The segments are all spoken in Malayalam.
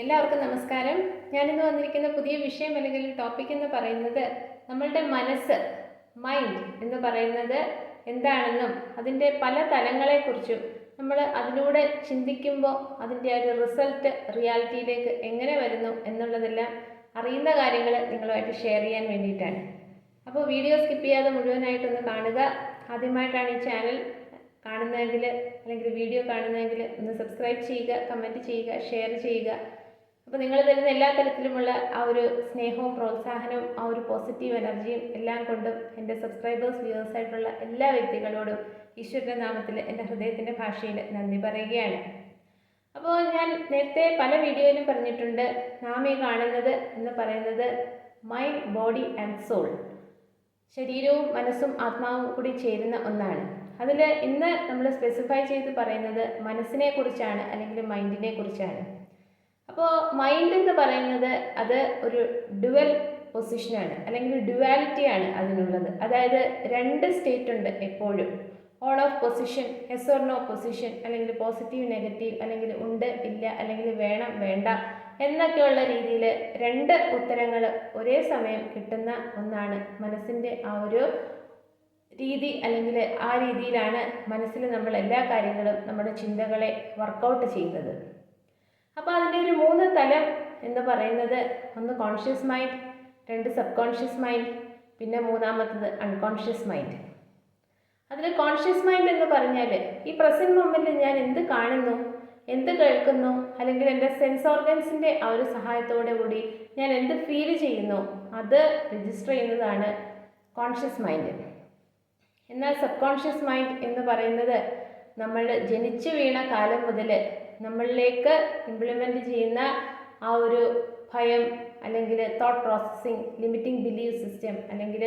എല്ലാവർക്കും നമസ്കാരം. ഞാനിന്ന് വന്നിരിക്കുന്ന പുതിയ വിഷയം അല്ലെങ്കിൽ ടോപ്പിക് എന്ന് പറയുന്നത് നമ്മളുടെ മനസ്സ് മൈൻഡ് എന്ന് പറയുന്നത് എന്താണെന്നും അതിന്റെ പല തലങ്ങളെക്കുറിച്ചും നമ്മൾ അതിലൂടെ ചിന്തിക്കുമ്പോൾ അതിന്റെ ഒരു റിസൾട്ട് റിയാലിറ്റിയിലേക്ക് എങ്ങനെ വരുന്നു എന്നുള്ളതെല്ലാം അറിയുന്ന കാര്യങ്ങൾ നിങ്ങളുമായിട്ട് ഷെയർ ചെയ്യാൻ വേണ്ടിയിട്ടാണ്. അപ്പോൾ വീഡിയോ സ്കിപ്പ് ചെയ്യാതെ മുഴുവനായിട്ടൊന്ന് കാണുക. ആദ്യമായിട്ടാണ് ഈ ചാനൽ കാണുന്നതെങ്കിൽ അല്ലെങ്കിൽ വീഡിയോ കാണുന്നതെങ്കിൽ ഒന്ന് സബ്സ്ക്രൈബ് ചെയ്യുക കമന്റ് ചെയ്യുക ഷെയർ ചെയ്യുക. അപ്പോൾ നിങ്ങൾ തരുന്ന എല്ലാ തരത്തിലുമുള്ള ആ ഒരു സ്നേഹവും പ്രോത്സാഹനവും ആ ഒരു പോസിറ്റീവ് എനർജിയും എല്ലാം കൊണ്ടും എന്റെ സബ്സ്ക്രൈബേഴ്സ് വ്യൂവേഴ്സ് ആയിട്ടുള്ള എല്ലാ വ്യക്തികളോടും ഈശ്വരന്റെ നാമത്തിൽ എന്റെ ഹൃദയത്തിന്റെ ഭാഷയിൽ നന്ദി പറയുകയാണ്. അപ്പോൾ ഞാൻ നേരത്തെ പല വീഡിയോയിലും പറഞ്ഞിട്ടുണ്ട് നാം ഈ കാണുന്നത് എന്ന് പറയുന്നത് മൈൻഡ് ബോഡി ആൻഡ് സോൾ ശരീരവും മനസ്സും ആത്മാവും കൂടി ചേരുന്ന ഒന്നാണ്. അതിൽ ഇന്ന് നമ്മൾ സ്പെസിഫൈ ചെയ്ത് പറയുന്നത് മനസ്സിനെ കുറിച്ചാണ് അല്ലെങ്കിൽ മൈൻഡിനെ കുറിച്ചാണ്. അപ്പോൾ മൈൻഡ് എന്ന് പറയുന്നത് അത് ഒരു ഡുവൽ പൊസിഷനാണ് അല്ലെങ്കിൽ ഡുവാലിറ്റിയാണ് അതിനുള്ളത്. അതായത് രണ്ട് സ്റ്റേറ്റ് ഉണ്ട് എപ്പോഴും. All off position yes or no position അല്ലെങ്കിൽ പോസിറ്റീവ് നെഗറ്റീവ് അല്ലെങ്കിൽ ഉണ്ട് ഇല്ല അല്ലെങ്കിൽ വേണം വേണ്ട എന്നൊക്കെയുള്ള രീതിയിൽ രണ്ട് ഉത്തരങ്ങൾ ഒരേ സമയം കിട്ടുന്ന ഒന്നാണ് മനസ്സിന്റെ ആ ഒരു രീതി അല്ലെങ്കിൽ ആ രീതിയിലാണ് മനസ്സിൽ നമ്മൾ എല്ലാ കാര്യങ്ങളും നമ്മുടെ ചിന്തകളെ വർക്കൗട്ട് ചെയ്യുന്നത്. അപ്പോൾ അതിന്റെ ഒരു മൂന്ന് തലം എന്ന് പറയുന്നത് ഒന്ന് കോൺഷ്യസ് മൈൻഡ് രണ്ട് സബ് കോൺഷ്യസ് മൈൻഡ് പിന്നെ മൂന്നാമത്തത് അൺകോൺഷ്യസ് മൈൻഡ് അതിൽ കോൺഷ്യസ് മൈൻഡ് എന്ന് പറഞ്ഞാൽ ഈ പ്രസന്റ് മൊമെന്റിൽ ഞാൻ എന്ത് കാണുന്നു എന്ത് കേൾക്കുന്നു അല്ലെങ്കിൽ എന്റെ സെൻസ് ഓർഗൻസിന്റെ ആ ഒരു സഹായത്തോടെ കൂടി ഞാൻ എന്ത് ഫീൽ ചെയ്യുന്നു അത് രജിസ്റ്റർ ചെയ്യുന്നതാണ് കോൺഷ്യസ് മൈൻഡ് എന്നാൽ സബ് കോൺഷ്യസ് മൈൻഡ് എന്ന് പറയുന്നത് നമ്മൾ ജനിച്ചു വീണ കാലം മുതൽ നമ്മളിലേക്ക് ഇംപ്ലിമെന്റ് ചെയ്യുന്ന ആ ഒരു ഭയം അല്ലെങ്കിൽ thought processing limiting believe system അല്ലെങ്കിൽ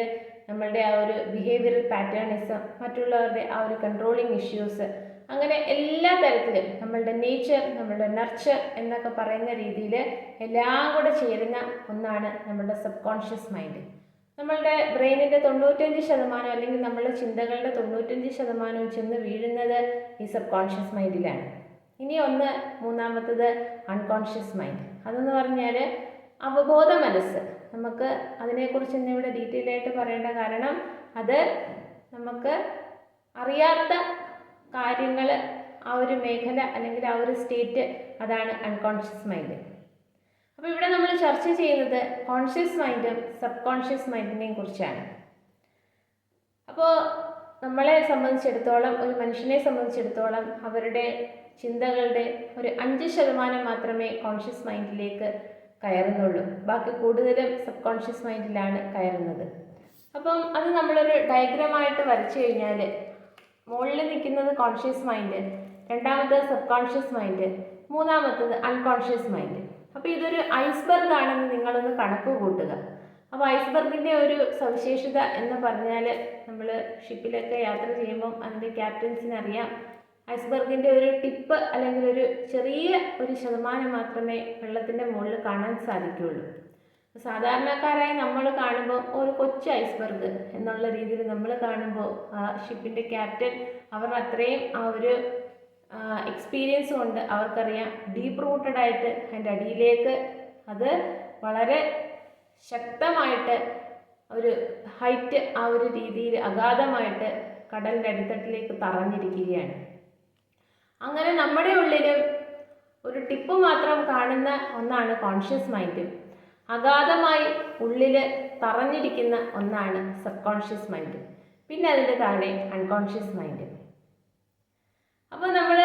നമ്മളുടെ ആ ഒരു ബിഹേവിയറൽ പാറ്റേണിസം മറ്റുള്ളവരുടെ ആ ഒരു കൺട്രോളിങ് ഇഷ്യൂസ് അങ്ങനെ എല്ലാ തരത്തിലും നമ്മളുടെ നേച്ചർ നമ്മളുടെ നർച്ചർ എന്നൊക്കെ പറയുന്ന രീതിയിൽ എല്ലാം കൂടെ ചേരുന്ന ഒന്നാണ് നമ്മളുടെ സബ് കോൺഷ്യസ് മൈൻഡ് നമ്മളുടെ ബ്രെയിനിന്റെ തൊണ്ണൂറ്റഞ്ച് ശതമാനം അല്ലെങ്കിൽ നമ്മളുടെ ചിന്തകളുടെ തൊണ്ണൂറ്റഞ്ച് ശതമാനവും ചെന്ന് വീഴുന്നത് ഈ സബ് കോൺഷ്യസ് മൈൻഡിലാണ് ഇനി ഒന്ന് മൂന്നാമത്തത് അൺകോൺഷ്യസ് മൈൻഡ് അതെന്ന് പറഞ്ഞാൽ അവബോധ മനസ്സ്. നമുക്ക് അതിനെക്കുറിച്ച് ഇന്ന് ഇവിടെ ഡീറ്റെയിൽ ആയിട്ട് പറയേണ്ട കാരണം അത് നമുക്ക് അറിയാത്ത കാര്യങ്ങൾ ആ ഒരു മേഖല അല്ലെങ്കിൽ ആ ഒരു സ്റ്റേറ്റ് അതാണ് അൺകോൺഷ്യസ് മൈൻഡ് അപ്പോൾ ഇവിടെ നമ്മൾ ചർച്ച ചെയ്യുന്നത് കോൺഷ്യസ് മൈൻഡും സബ് കോൺഷ്യസ് മൈൻഡിനെയും കുറിച്ചാണ്. അപ്പോൾ നമ്മളെ സംബന്ധിച്ചിടത്തോളം ഒരു മനുഷ്യനെ സംബന്ധിച്ചിടത്തോളം അവരുടെ ചിന്തകളുടെ ഒരു അഞ്ച് ശതമാനം മാത്രമേ കോൺഷ്യസ് മൈൻഡിലേക്ക് കയറുന്നുള്ളൂ. ബാക്കി കൂടുതലും സബ് കോൺഷ്യസ് മൈൻഡിലാണ് കയറുന്നത്. അപ്പം അത് നമ്മളൊരു ഡയഗ്രമായിട്ട് വരച്ചു കഴിഞ്ഞാൽ മുകളിൽ നിൽക്കുന്നത് കോൺഷ്യസ് മൈൻഡ് രണ്ടാമത്തത് സബ് കോൺഷ്യസ് മൈൻഡ് മൂന്നാമത്തത് അൺകോൺഷ്യസ് മൈൻഡ് അപ്പോൾ ഇതൊരു ഐസ്ബർഗ് ആണെന്ന് നിങ്ങളൊന്ന് കണക്ക് കൂട്ടുക. അപ്പോൾ ഐസ്ബർഗിന്റെ ഒരു സവിശേഷത എന്ന് പറഞ്ഞാൽ നമ്മൾ ഷിപ്പിലൊക്കെ യാത്ര ചെയ്യുമ്പം അതിന്റെ ക്യാപ്റ്റൻസിന് അറിയാം. ഐസ്ബർഗിന്റെ ഒരു ടിപ്പ് അല്ലെങ്കിൽ ഒരു ചെറിയ ഒരു ശതമാനം മാത്രമേ വെള്ളത്തിന്റെ മുകളിൽ കാണാൻ സാധിക്കുകയുള്ളൂ. സാധാരണക്കാരായി നമ്മൾ കാണുമ്പോൾ ഒരു കൊച്ചു ഐസ്ബർഗ് എന്നുള്ള രീതിയിൽ നമ്മൾ കാണുമ്പോൾ ആ ഷിപ്പിന്റെ ക്യാപ്റ്റൻ അവർ അത്രയും ആ ഒരു എക്സ്പീരിയൻസ് കൊണ്ട് അവർക്കറിയാം. ഡീപ്പ് റൂട്ടഡ് ആയിട്ട് അതിന്റെ അടിയിലേക്ക് അത് വളരെ ശക്തമായിട്ട് ഒരു ഹൈറ്റ് ആ ഒരു രീതിയിൽ അഗാധമായിട്ട് കടലിന്റെ അടിത്തട്ടിലേക്ക് തറഞ്ഞിരിക്കുകയാണ്. അങ്ങനെ നമ്മുടെ ഉള്ളിലും ഒരു ടിപ്പ് മാത്രം കാണുന്ന ഒന്നാണ് കോൺഷ്യസ് മൈൻഡ് അഗാധമായി ഉള്ളിൽ തറഞ്ഞിരിക്കുന്ന ഒന്നാണ് സബ് കോൺഷ്യസ് മൈൻഡ് പിന്നെ അതിന്റെ താഴെ അൺകോൺഷ്യസ് മൈൻഡ് അപ്പോൾ നമ്മൾ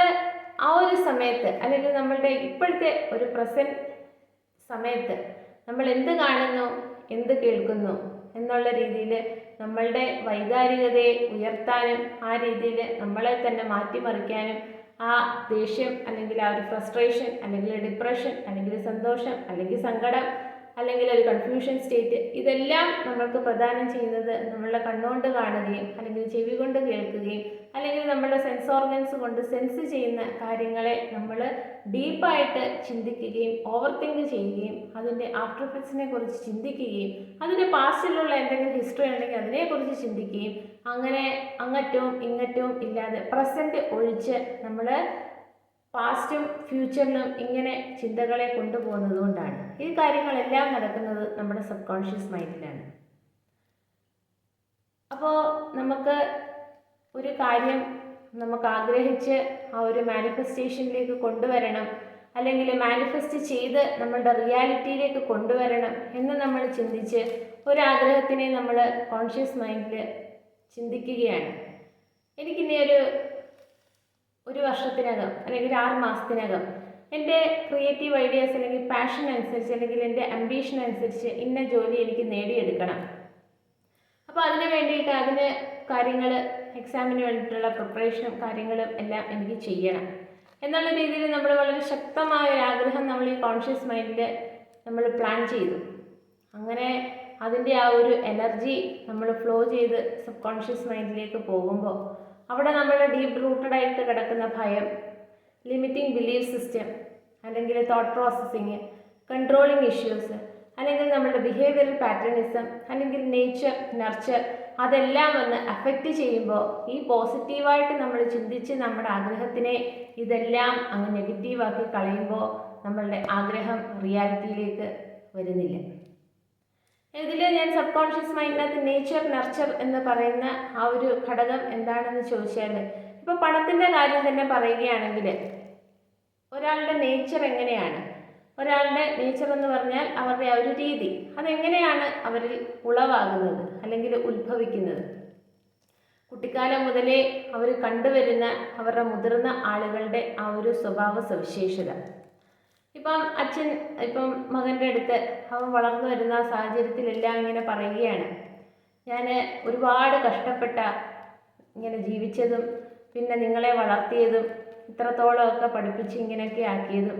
ആ ഒരു സമയത്ത് അല്ലെങ്കിൽ നമ്മളുടെ ഇപ്പോഴത്തെ ഒരു പ്രസന്റ് സമയത്ത് നമ്മൾ എന്ത് കാണുന്നു? എന്ത് കേൾക്കുന്നു? എന്നുള്ള രീതിയിൽ നമ്മളുടെ വൈകാരികതയെ ഉയർത്താനും ആ രീതിയിൽ നമ്മളെ തന്നെ മാറ്റിമറിക്കാനും ആ ദേഷ്യം അല്ലെങ്കിൽ ആ ഒരു ഫ്രസ്ട്രേഷൻ അല്ലെങ്കിൽ ഡിപ്രഷൻ അല്ലെങ്കിൽ സന്തോഷം അല്ലെങ്കിൽ സങ്കടം അല്ലെങ്കിൽ ഒരു കൺഫ്യൂഷൻ സ്റ്റേറ്റ് ഇതെല്ലാം നമ്മൾക്ക് പ്രധാനം ചെയ്യുന്നത് നമ്മളുടെ കണ്ണുകൊണ്ട് കാണുകയും അല്ലെങ്കിൽ ചെവി കൊണ്ട് കേൾക്കുകയും അല്ലെങ്കിൽ നമ്മുടെ സെൻസ് ഓർഗൻസ് കൊണ്ട് സെൻസ് ചെയ്യുന്ന കാര്യങ്ങളെ നമ്മൾ ഡീപ്പായിട്ട് ചിന്തിക്കുകയും ഓവർ തിങ്ക് ചെയ്യുകയും അതിന്റെ ആഫ്റ്റർ എഫക്ട്സിനെ കുറിച്ച് ചിന്തിക്കുകയും അതിന്റെ പാസ്റ്റിലുള്ള എന്തെങ്കിലും ഹിസ്റ്ററി ഉണ്ടെങ്കിൽ അതിനെക്കുറിച്ച് ചിന്തിക്കുകയും അങ്ങനെ അങ്ങറ്റവും ഇങ്ങറ്റവും ഇല്ലാതെ പ്രസന്റ് ഒഴിച്ച് നമ്മൾ പാസ്റ്റും ഫ്യൂച്ചറിലും ഇങ്ങനെ ചിന്തകളെ കൊണ്ടുപോകുന്നത് കൊണ്ടാണ്. ഈ കാര്യങ്ങളെല്ലാം നടക്കുന്നത് നമ്മുടെ സബ് കോൺഷ്യസ് മൈൻഡിലാണ്. അപ്പോൾ നമുക്ക് ഒരു കാര്യം നമുക്ക് ആഗ്രഹിച്ച് ആ ഒരു മാനിഫെസ്റ്റേഷനിലേക്ക് കൊണ്ടുവരണം അല്ലെങ്കിൽ മാനിഫെസ്റ്റ് ചെയ്ത് നമ്മളുടെ റിയാലിറ്റിയിലേക്ക് കൊണ്ടുവരണം എന്ന് നമ്മൾ ചിന്തിച്ച് ഒരാഗ്രഹത്തിനെ നമ്മൾ കോൺഷ്യസ് മൈൻഡിൽ ചിന്തിക്കുകയാണ്. എനിക്കിനി ഒരു ഒരു വർഷത്തിനകം അല്ലെങ്കിൽ ആറ് മാസത്തിനകം എന്റെ ക്രിയേറ്റീവ് ഐഡിയാസ് അല്ലെങ്കിൽ പാഷൻ അനുസരിച്ച് അല്ലെങ്കിൽ എന്റെ അംബീഷൻ അനുസരിച്ച് ഇന്ന ജോലി എനിക്ക് നേടിയെടുക്കണം. അപ്പോൾ അതിന് വേണ്ടിയിട്ട് അതിന് കാര്യങ്ങൾ എക്സാമിന് വേണ്ടിയിട്ടുള്ള പ്രിപ്പറേഷനും കാര്യങ്ങളും എല്ലാം എനിക്ക് ചെയ്യണം. എന്നുള്ള രീതിയിൽ നമ്മൾ വളരെ ശക്തമായ ഒരു ആഗ്രഹം നമ്മൾ ഈ കോൺഷ്യസ് മൈൻഡിൽ നമ്മൾ പ്ലാൻ ചെയ്തു. അങ്ങനെ അതിന്റെ ആ ഒരു എനർജി നമ്മൾ ഫ്ലോ ചെയ്ത് സബ് കോൺഷ്യസ് മൈൻഡിലേക്ക് പോകുമ്പോൾ അവിടെ നമ്മൾ ഡീപ്പ് റൂട്ടഡ് ആയിട്ട് കിടക്കുന്ന ഭയം ലിമിറ്റിംഗ് ബിലീഫ് സിസ്റ്റം അല്ലെങ്കിൽ തോട്ട് പ്രോസസ്സിങ് കൺട്രോളിങ് ഇഷ്യൂസ് അല്ലെങ്കിൽ നമ്മുടെ ബിഹേവിയറൽ പാറ്റേണിസം അല്ലെങ്കിൽ നേച്ചർ നർച്ചർ അതെല്ലാം ഒന്ന് അഫക്റ്റ് ചെയ്യുമ്പോൾ ഈ പോസിറ്റീവായിട്ട് നമ്മൾ ചിന്തിച്ച് നമ്മുടെ ആഗ്രഹത്തിനെ ഇതെല്ലാം അങ്ങ് നെഗറ്റീവാക്കി കളയുമ്പോൾ നമ്മളുടെ ആഗ്രഹം റിയാലിറ്റിയിലേക്ക് വരുന്നില്ല. ഇതിൽ ഞാൻ സബ് കോൺഷ്യസ് മൈൻഡിനകത്ത് നേച്ചർ നർച്ചർ എന്ന് പറയുന്ന ആ ഒരു ഘടകം എന്താണെന്ന് ചോദിച്ചാൽ ഇപ്പോൾ പണത്തിന്റെ കാര്യം തന്നെ പറയുകയാണെങ്കിൽ ഒരാളുടെ നേച്ചർ എങ്ങനെയാണ്? ഒരാളുടെ നേച്ചർ എന്ന് പറഞ്ഞാൽ അവരുടെ ആ ഒരു രീതി. അതെങ്ങനെയാണ് അവരിൽ ഉളവാകുന്നത്? അല്ലെങ്കിൽ ഉത്ഭവിക്കുന്നത്? കുട്ടിക്കാലം മുതലേ അവർ കണ്ടുവരുന്ന അവരുടെ മുതിർന്ന ആളുകളുടെ ആ ഒരു സ്വഭാവ സവിശേഷത. ഇപ്പം അച്ഛൻ ഇപ്പം മകന്റെ അടുത്ത് അവൻ വളർന്നു വരുന്ന സാഹചര്യത്തിലെല്ലാം ഇങ്ങനെ പറയുകയാണ്. ഞാൻ ഒരുപാട് കഷ്ടപ്പെട്ട ഇങ്ങനെ ജീവിച്ചതും പിന്നെ നിങ്ങളെ വളർത്തിയതും ഇത്രത്തോളമൊക്കെ പഠിപ്പിച്ച് ഇങ്ങനെയൊക്കെ ആക്കിയതും.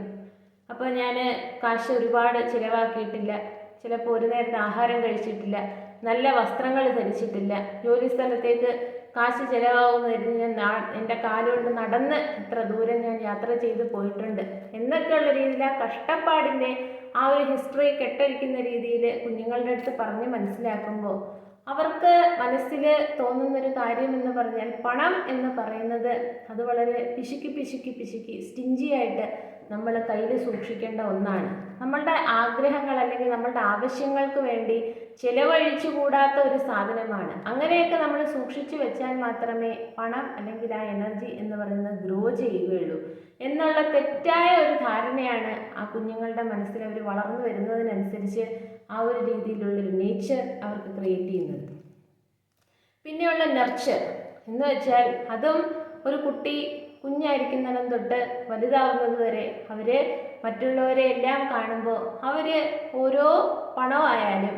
അപ്പോൾ ഞാൻ കാശ് ഒരുപാട് ചിലവാക്കിയിട്ടില്ല. ചിലപ്പോൾ ഒരു നേരത്തെ ആഹാരം കഴിച്ചിട്ടില്ല. നല്ല വസ്ത്രങ്ങൾ ധരിച്ചിട്ടില്ല. ജോലി സ്ഥലത്തേക്ക് കാശ് ചിലവാകുമെന്ന് ഞാൻ നാ എന്റെ കാലുകൊണ്ട് നടന്ന് ഇത്ര ദൂരം ഞാൻ യാത്ര ചെയ്ത് പോയിട്ടുണ്ട്. എന്നൊക്കെയുള്ള രീതിയിൽ ആ കഷ്ടപ്പാടിന്റെ ആ ഒരു ഹിസ്റ്ററി കെട്ടഴിക്കുന്ന രീതിയിൽ കുഞ്ഞുങ്ങളുടെ അടുത്ത് പറഞ്ഞ് മനസ്സിലാക്കുമ്പോൾ അവർക്ക് മനസ്സിൽ തോന്നുന്നൊരു കാര്യം എന്ന് പറഞ്ഞാൽ പണം എന്ന് പറയുന്നത് അത് വളരെ പിശുക്കി പിശുക്കി പിശുക്കി സ്റ്റിഞ്ചിയായിട്ട് നമ്മൾ കയ്യിൽ സൂക്ഷിക്കേണ്ട ഒന്നാണ്. നമ്മളുടെ ആഗ്രഹങ്ങൾ അല്ലെങ്കിൽ നമ്മളുടെ ആവശ്യങ്ങൾക്ക് വേണ്ടി ചിലവഴിച്ചു കൂടാത്ത ഒരു സാധനമാണ്. അങ്ങനെയൊക്കെ നമ്മൾ സൂക്ഷിച്ചു വെച്ചാൽ മാത്രമേ പണം അല്ലെങ്കിൽ ആ എനർജി എന്ന് പറയുന്നത് ഗ്രോ ചെയ്യുകയുള്ളൂ. എന്നുള്ള തെറ്റായ ഒരു ധാരണയാണ് ആ കുഞ്ഞുങ്ങളുടെ മനസ്സിൽ അവർ വളർന്നു വരുന്നതിനനുസരിച്ച് ആ ഒരു രീതിയിലുള്ളൊരു നേച്ചർ അവർക്ക് ക്രിയേറ്റ് ചെയ്യുന്നത്. പിന്നെയുള്ള നർച്ചർ എന്ന് വെച്ചാൽ അതും ഒരു കുട്ടി കുഞ്ഞായിരിക്കുന്നിടം തൊട്ട് വലുതാവുന്നത് വരെ അവർ മറ്റുള്ളവരെ എല്ലാം കാണുമ്പോൾ അവർ ഓരോ പണമായാലും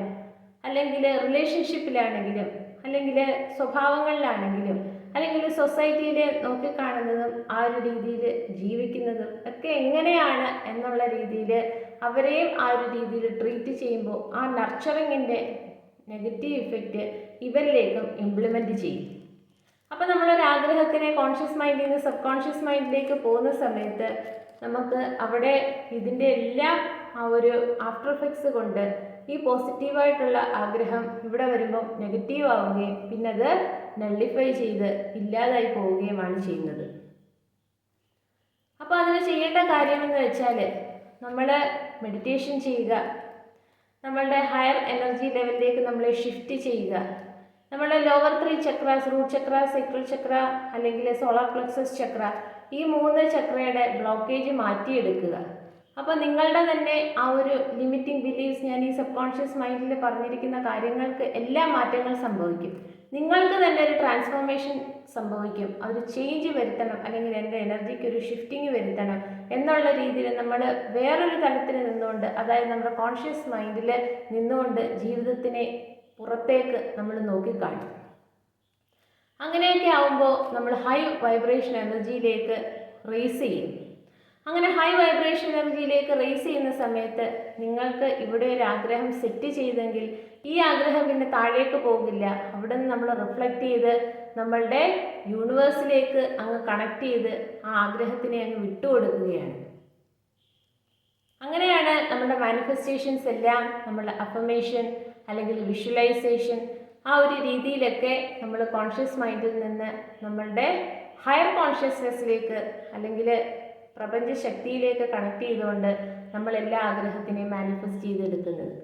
അല്ലെങ്കിൽ റിലേഷൻഷിപ്പിലാണെങ്കിലും അല്ലെങ്കിൽ സ്വഭാവങ്ങളിലാണെങ്കിലും അല്ലെങ്കിൽ സൊസൈറ്റിയിൽ നോക്കിക്കാണുന്നതും ആ ഒരു രീതിയിൽ ജീവിക്കുന്നതും ഒക്കെ എങ്ങനെയാണ് എന്നുള്ള രീതിയിൽ അവരെയും ആ ഒരു രീതിയിൽ ട്രീറ്റ് ചെയ്യുമ്പോൾ ആ നർച്ചറിങ്ങിന്റെ നെഗറ്റീവ് ഇഫക്റ്റ് ഇവരിലേക്കും ഇംപ്ലിമെന്റ് ചെയ്യും. അപ്പോൾ നമ്മളൊരു ആഗ്രഹത്തിനെ കോൺഷ്യസ് മൈൻഡിൽ നിന്ന് സബ് കോൺഷ്യസ് മൈൻഡിലേക്ക് പോകുന്ന സമയത്ത് നമുക്ക് അവിടെ ഇതിന്റെ എല്ലാം ആ ഒരു ആഫ്റ്റർ എഫക്ട്സ് കൊണ്ട് ഈ പോസിറ്റീവായിട്ടുള്ള ആഗ്രഹം ഇവിടെ വരുമ്പം നെഗറ്റീവ് ആവുകയും പിന്നെ അത് നള്ളിഫൈ ചെയ്ത് ഇല്ലാതായി പോവുകയുമാണ് ചെയ്യുന്നത്. അപ്പോൾ അതിന് ചെയ്യേണ്ട കാര്യമെന്ന് വെച്ചാൽ നമ്മൾ മെഡിറ്റേഷൻ ചെയ്യുക. നമ്മളുടെ ഹയർ എനർജി ലെവലിലേക്ക് നമ്മളെ ഷിഫ്റ്റ് ചെയ്യുക. നമ്മുടെ lower three chakras root chakra cycle chakra അല്ലെങ്കിൽ സോളാർ പ്ലക്സസ് ചക്ര ഈ മൂന്ന് ചക്രയുടെ ബ്ലോക്കേജ് മാറ്റിയെടുക്കുക. അപ്പോൾ നിങ്ങളുടെ തന്നെ ആ ഒരു ലിമിറ്റിംഗ് ബിലീഫ്സ് ഞാൻ ഈ സബ് കോൺഷ്യസ് മൈൻഡിൽ പറഞ്ഞിരിക്കുന്ന കാര്യങ്ങൾക്ക് എല്ലാ മാറ്റങ്ങൾ സംഭവിക്കും. നിങ്ങൾക്ക് തന്നെ ഒരു ട്രാൻസ്ഫോർമേഷൻ സംഭവിക്കും. അതൊരു ചേഞ്ച് വരുത്തണം അല്ലെങ്കിൽ എന്റെ എനർജിക്ക് ഒരു ഷിഫ്റ്റിംഗ് വരുത്തണം എന്നുള്ള രീതിയിൽ നമ്മൾ വേറൊരു തലത്തിൽ നിന്നുകൊണ്ട് അതായത് നമ്മുടെ കോൺഷ്യസ് മൈൻഡിൽ നിന്നുകൊണ്ട് ജീവിതത്തിനെ പുറത്തേക്ക് നമ്മൾ നോക്കിക്കാണും. അങ്ങനെയൊക്കെ ആവുമ്പോൾ നമ്മൾ ഹൈ വൈബ്രേഷൻ എനർജിയിലേക്ക് റേസ് ചെയ്യും. അങ്ങനെ ഹൈ വൈബ്രേഷൻ എനർജിയിലേക്ക് റേസ് ചെയ്യുന്ന സമയത്ത് നിങ്ങൾക്ക് ഇവിടെ ഒരു ആഗ്രഹം സെറ്റ് ചെയ്തെങ്കിൽ ഈ ആഗ്രഹം പിന്നെ താഴേക്ക് പോകില്ല. അവിടെ നിന്ന് നമ്മൾ റിഫ്ലക്റ്റ് ചെയ്ത് നമ്മളുടെ യൂണിവേഴ്സിലേക്ക് അങ്ങ് കണക്ട് ചെയ്ത് ആ ആഗ്രഹത്തിനെ അങ്ങ് വിട്ടുകൊടുക്കുകയാണ്. അങ്ങനെയാണ് നമ്മുടെ മാനിഫെസ്റ്റേഷൻസ് എല്ലാം നമ്മളുടെ അഫർമേഷൻ അല്ലെങ്കിൽ വിഷ്വലൈസേഷൻ ആ ഒരു രീതിയിലൊക്കെ നമ്മൾ കോൺഷ്യസ് മൈൻഡിൽ നിന്ന് നമ്മളുടെ ഹയർ കോൺഷ്യസ്നെസ്സിലേക്ക് അല്ലെങ്കിൽ പ്രപഞ്ച ശക്തിയിലേക്ക് കണക്ട് ചെയ്തുകൊണ്ട് നമ്മൾ എല്ലാ ആഗ്രഹത്തിനെയും മാനിഫെസ്റ്റ് ചെയ്തെടുക്കുന്നത്.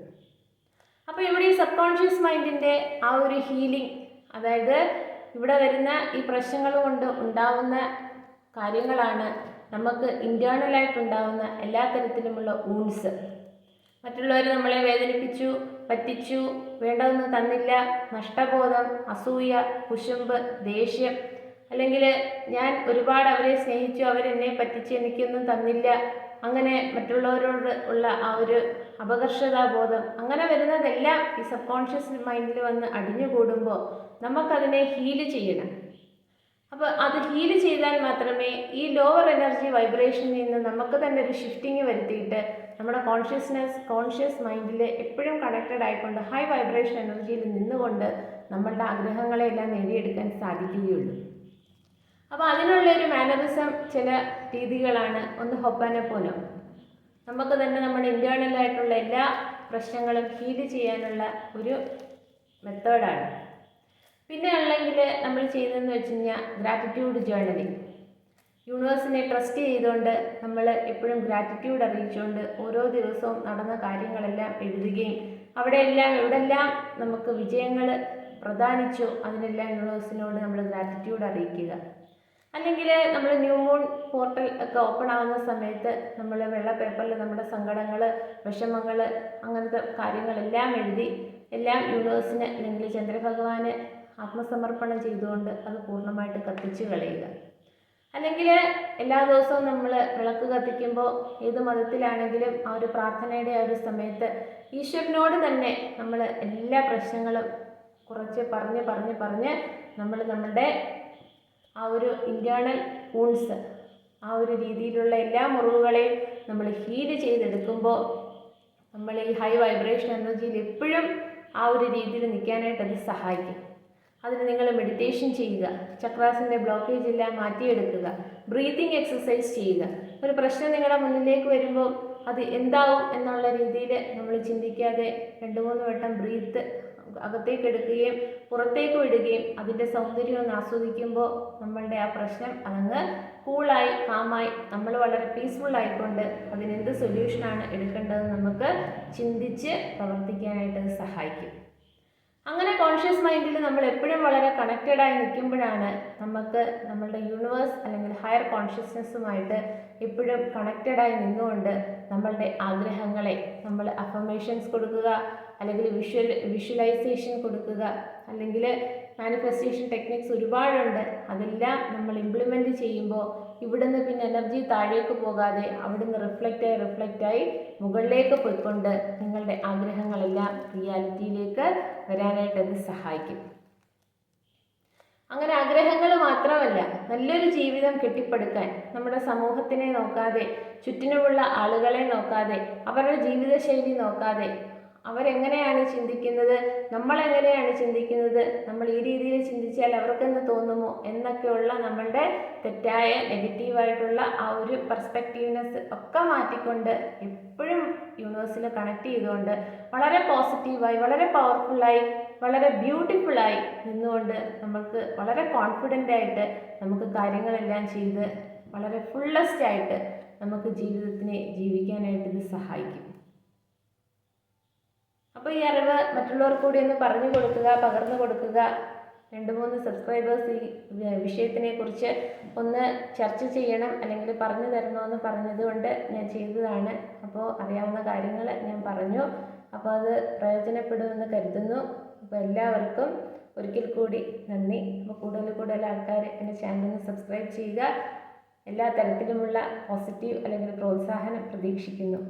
അപ്പോൾ ഇവിടെ ഈ സബ് കോൺഷ്യസ് മൈൻഡിന്റെ ആ ഒരു ഹീലിംഗ് അതായത് ഇവിടെ വരുന്ന ഈ പ്രശ്നങ്ങൾ കൊണ്ട് ഉണ്ടാവുന്ന കാര്യങ്ങളാണ് നമുക്ക് ഇന്റേർണലായിട്ടുണ്ടാവുന്ന എല്ലാ തരത്തിലുമുള്ള ഊൺസ് മറ്റുള്ളവർ നമ്മളെ വേദനിപ്പിച്ചു പറ്റിച്ചു. വേണ്ടതൊന്നും തന്നില്ല. നഷ്ടബോധം അസൂയ കുശുമ്പ് ദേഷ്യം. അല്ലെങ്കിൽ ഞാൻ ഒരുപാട് അവരെ സ്നേഹിച്ചു അവരെന്നെ പറ്റിച്ച് എനിക്കൊന്നും തന്നില്ല. അങ്ങനെ മറ്റുള്ളവരോട് ഉള്ള ആ ഒരു അപകർഷതാബോധം. അങ്ങനെ വരുന്നതെല്ലാം ഈ സബ് കോൺഷ്യസ് മൈൻഡിൽ വന്ന് അടിഞ്ഞുകൂടുമ്പോൾ നമുക്കതിനെ ഹീൽ ചെയ്യണം. അപ്പോൾ അത് ഹീൽ ചെയ്താൽ മാത്രമേ ഈ ലോവർ എനർജി വൈബ്രേഷനിൽ നിന്ന് നമുക്ക് തന്നെ ഒരു ഷിഫ്റ്റിംഗ് വരുത്തിയിട്ട് നമ്മുടെ കോൺഷ്യസ്നെസ് കോൺഷ്യസ് മൈൻഡിൽ എപ്പോഴും കണക്റ്റഡ് ആയിക്കൊണ്ട് ഹൈ വൈബ്രേഷൻ എനർജിയിൽ നിന്നുകൊണ്ട് നമ്മളുടെ ആഗ്രഹങ്ങളെല്ലാം നേടിയെടുക്കാൻ സാധിക്കുകയുള്ളൂ. അപ്പോൾ അതിനുള്ള ഒരു മാനറിസം ചില രീതികളാണ്. ഒന്ന് ഹൊപ്പാനപ്പോനോ നമുക്ക് തന്നെ നമ്മുടെ ഇന്റേർണലായിട്ടുള്ള എല്ലാ പ്രശ്നങ്ങളും ഹീൽ ചെയ്യാനുള്ള ഒരു മെത്തേഡാണ് പിന്നെ ഉള്ളെങ്കിൽ നമ്മൾ ചെയ്യുന്നതെന്ന് വെച്ച് കഴിഞ്ഞാൽ ഗ്രാറ്റിറ്റ്യൂഡ് ജേർണലിങ് യൂണിവേഴ്സിനെ ട്രസ്റ്റ് ചെയ്തുകൊണ്ട് നമ്മൾ എപ്പോഴും ഗ്രാറ്റിറ്റ്യൂഡ് അറിയിച്ചുകൊണ്ട് ഓരോ ദിവസവും നടന്ന കാര്യങ്ങളെല്ലാം എഴുതുകയും അവിടെയെല്ലാം എവിടെല്ലാം നമുക്ക് വിജയങ്ങൾ പ്രദാനിച്ചോ അതിനെല്ലാം യൂണിവേഴ്സിനോട് നമ്മൾ ഗ്രാറ്റിറ്റ്യൂഡ് അറിയിക്കുക. അല്ലെങ്കിൽ നമ്മൾ ന്യൂ മൂൺ പോർട്ടൽ ഒക്കെ ഓപ്പൺ ആവുന്ന സമയത്ത് നമ്മൾ വെള്ള പേപ്പറിൽ നമ്മുടെ സങ്കടങ്ങൾ വിഷമങ്ങൾ അങ്ങനത്തെ കാര്യങ്ങളെല്ലാം എഴുതി എല്ലാം യൂണിവേഴ്സിന് അല്ലെങ്കിൽ ചന്ദ്രഭഗവാന് ആത്മസമർപ്പണം ചെയ്തുകൊണ്ട് അത് പൂർണമായിട്ട് കത്തിച്ചു കളയുക. അല്ലെങ്കിൽ എല്ലാ ദിവസവും നമ്മൾ വിളക്ക് കത്തിക്കുമ്പോൾ ഏത് മതത്തിലാണെങ്കിലും ആ ഒരു പ്രാർത്ഥനയുടെ ആ ഒരു സമയത്ത് ഈശ്വരനോട് തന്നെ നമ്മൾ എല്ലാ പ്രശ്നങ്ങളും കുറച്ച് പറഞ്ഞ് പറഞ്ഞ് പറഞ്ഞ് നമ്മൾ നമ്മളുടെ ആ ഒരു ഇന്റേർണൽ വൂൺസ് ആ ഒരു രീതിയിലുള്ള എല്ലാ മുറിവുകളെയും നമ്മൾ ഹീൽ ചെയ്തെടുക്കുമ്പോൾ നമ്മൾ ഈ ഹൈ വൈബ്രേഷൻ എനർജിയിൽ എപ്പോഴും ആ ഒരു രീതിയിൽ നിൽക്കാനായിട്ട് അത് സഹായിക്കും. അതിന് നിങ്ങൾ മെഡിറ്റേഷൻ ചെയ്യുക. ചക്രാസിന്റെ ബ്ലോക്കേജ് എല്ലാം മാറ്റിയെടുക്കുക. ബ്രീത്തിങ് എക്സസൈസ് ചെയ്യുക. ഒരു പ്രശ്നം നിങ്ങളുടെ മുന്നിലേക്ക് വരുമ്പോൾ അത് എന്താവും എന്നുള്ള രീതിയിൽ നമ്മൾ ചിന്തിക്കാതെ രണ്ട് മൂന്ന് വട്ടം ബ്രീത്ത് അകത്തേക്ക് എടുക്കുകയും പുറത്തേക്ക് വിടുകയും അതിന്റെ സൗന്ദര്യം ഒന്ന് ആസ്വദിക്കുമ്പോൾ നമ്മളുടെ ആ പ്രശ്നം അതങ്ങ് കൂളായി കാമായി നമ്മൾ വളരെ പീസ്ഫുൾ ആയിക്കൊണ്ട് അതിനെന്ത് സൊല്യൂഷനാണ് എടുക്കേണ്ടതെന്ന് നമുക്ക് ചിന്തിച്ച് പ്രവർത്തിക്കാനായിട്ട് സഹായിക്കും. അങ്ങനെ കോൺഷ്യസ് മൈൻഡിൽ നമ്മൾ എപ്പോഴും വളരെ കണക്റ്റഡായി നിൽക്കുമ്പോഴാണ് നമുക്ക് നമ്മളുടെ യൂണിവേഴ്സ് അല്ലെങ്കിൽ ഹയർ കോൺഷ്യസ്നെസ്സുമായിട്ട് എപ്പോഴും കണക്റ്റഡായി നിന്നുകൊണ്ട് നമ്മളുടെ ആഗ്രഹങ്ങളെ നമ്മൾ അഫർമേഷൻസ് കൊടുക്കുക അല്ലെങ്കിൽ വിഷ്വൽ വിഷ്വലൈസേഷൻ കൊടുക്കുക അല്ലെങ്കിൽ മാനിഫെസ്റ്റേഷൻ ടെക്നിക്സ് ഒരുപാടുണ്ട്. അതെല്ലാം നമ്മൾ ഇംപ്ലിമെന്റ് ചെയ്യുമ്പോൾ ഇവിടുന്ന് പിന്നെ എനർജി താഴേക്ക് പോകാതെ അവിടുന്ന് റിഫ്ലക്റ്റായി റിഫ്ലക്റ്റായി മുകളിലേക്ക് പോയിക്കൊണ്ട് നിങ്ങളുടെ ആഗ്രഹങ്ങളെല്ലാം റിയാലിറ്റിയിലേക്ക് വരാനായിട്ട് അത് സഹായിക്കും. അങ്ങനെ ആഗ്രഹങ്ങൾ മാത്രമല്ല നല്ലൊരു ജീവിതം കെട്ടിപ്പടുക്കാൻ നമ്മുടെ സമൂഹത്തിനെ നോക്കാതെ ചുറ്റിനുമുള്ള ആളുകളെ നോക്കാതെ അവരുടെ ജീവിതശൈലി നോക്കാതെ അവരെങ്ങനെയാണ് ചിന്തിക്കുന്നത്? നമ്മളെങ്ങനെയാണ് ചിന്തിക്കുന്നത്? നമ്മൾ ഈ രീതിയിൽ ചിന്തിച്ചാൽ അവർക്കെന്ന് തോന്നുമോ? എന്നൊക്കെയുള്ള നമ്മളുടെ തെറ്റായ നെഗറ്റീവായിട്ടുള്ള ആ ഒരു പെർസ്പെക്റ്റീവ്നെസ് ഒക്കെ മാറ്റിക്കൊണ്ട് എപ്പോഴും യൂണിവേഴ്സിൽ കണക്ട് ചെയ്തുകൊണ്ട് വളരെ പോസിറ്റീവായി വളരെ പവർഫുള്ളായി വളരെ ബ്യൂട്ടിഫുള്ളായി നിന്നുകൊണ്ട് നമുക്ക് വളരെ കോൺഫിഡന്റ് ആയിട്ട് നമുക്ക് കാര്യങ്ങളെല്ലാം ചെയ്ത് വളരെ ഫുള്ളസ്റ്റ് ആയിട്ട് നമുക്ക് ജീവിതത്തിനെ ജീവിക്കാനായിട്ട് ഇത് സഹായിക്കും. അപ്പോൾ ഈ അറിവ് മറ്റുള്ളവർക്ക് കൂടി ഒന്ന് പറഞ്ഞു കൊടുക്കുക പകർന്നു കൊടുക്കുക. രണ്ട് മൂന്ന് സബ്സ്ക്രൈബേഴ്സ് ഈ വിഷയത്തിനെ കുറിച്ച് ഒന്ന് ചർച്ച ചെയ്യണം അല്ലെങ്കിൽ പറഞ്ഞു തരണമെന്ന് പറഞ്ഞതുകൊണ്ട് ഞാൻ ചെയ്തതാണ്. അപ്പോൾ അറിയാവുന്ന കാര്യങ്ങൾ ഞാൻ പറഞ്ഞു. അപ്പോൾ അത് പ്രയോജനപ്പെടുമെന്ന് കരുതുന്നു. അപ്പോൾ എല്ലാവർക്കും ഒരിക്കൽ കൂടി നന്ദി. അപ്പോൾ കൂടുതൽ കൂടുതൽ ആൾക്കാർ എന്റെ ചാനലിന് സബ്സ്ക്രൈബ് ചെയ്യുക. എല്ലാ തരത്തിലുമുള്ള പോസിറ്റീവ് അല്ലെങ്കിൽ പ്രോത്സാഹനം പ്രതീക്ഷിക്കുന്നു.